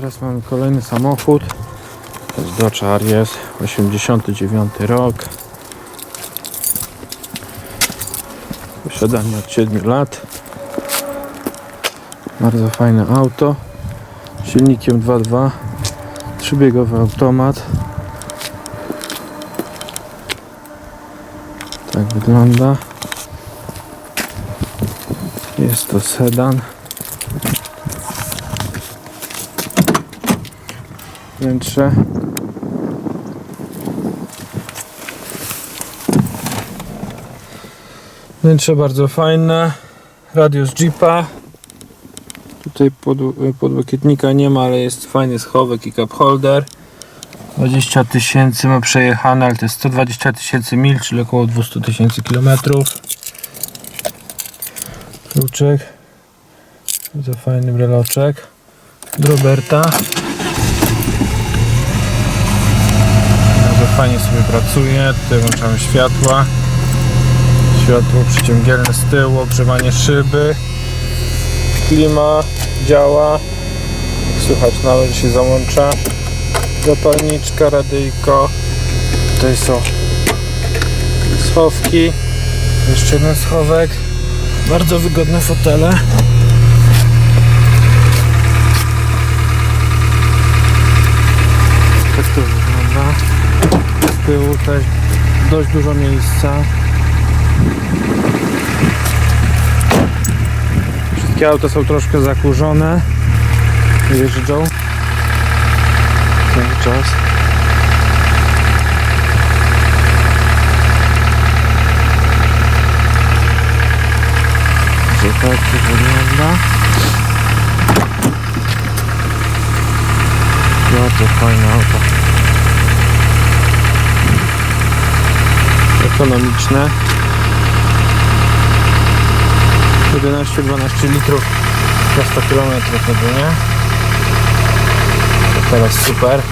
teraz mamy kolejny samochód. To jest Dodge Aries, 89 rok. Posiadanie od 7 lat. Bardzo fajne auto. Silnikiem 2.2. Trzybiegowy automat. Tak wygląda. Jest to sedan. Wnętrze. Wnętrze bardzo fajne. Radius Jeepa. Tutaj pod, podłokietnika nie ma, ale jest fajny schowek i cup holder. 20 tysięcy ma przejechane, ale to jest 120 tysięcy mil, czyli około 200 tysięcy kilometrów. Kluczek. Bardzo fajny breloczek. Roberta. Bardzo fajnie sobie pracuje. Tutaj włączamy światła. Światło przyciągielne z tyłu, ogrzewanie szyby. Klima działa. Słychać nawet, się załącza. Zapalniczka, radyjko. Tutaj są schowki. Jeszcze jeden schowek. Bardzo wygodne fotele. Tak to wygląda. Z tyłu też dość dużo miejsca. Wszystkie auta są troszkę zakurzone. Jeżdżą. Cały czas. Że tak to wygląda. Bardzo fajne auto. Ekonomiczne. 11-12 litrów na 100 km jedynie. To teraz super.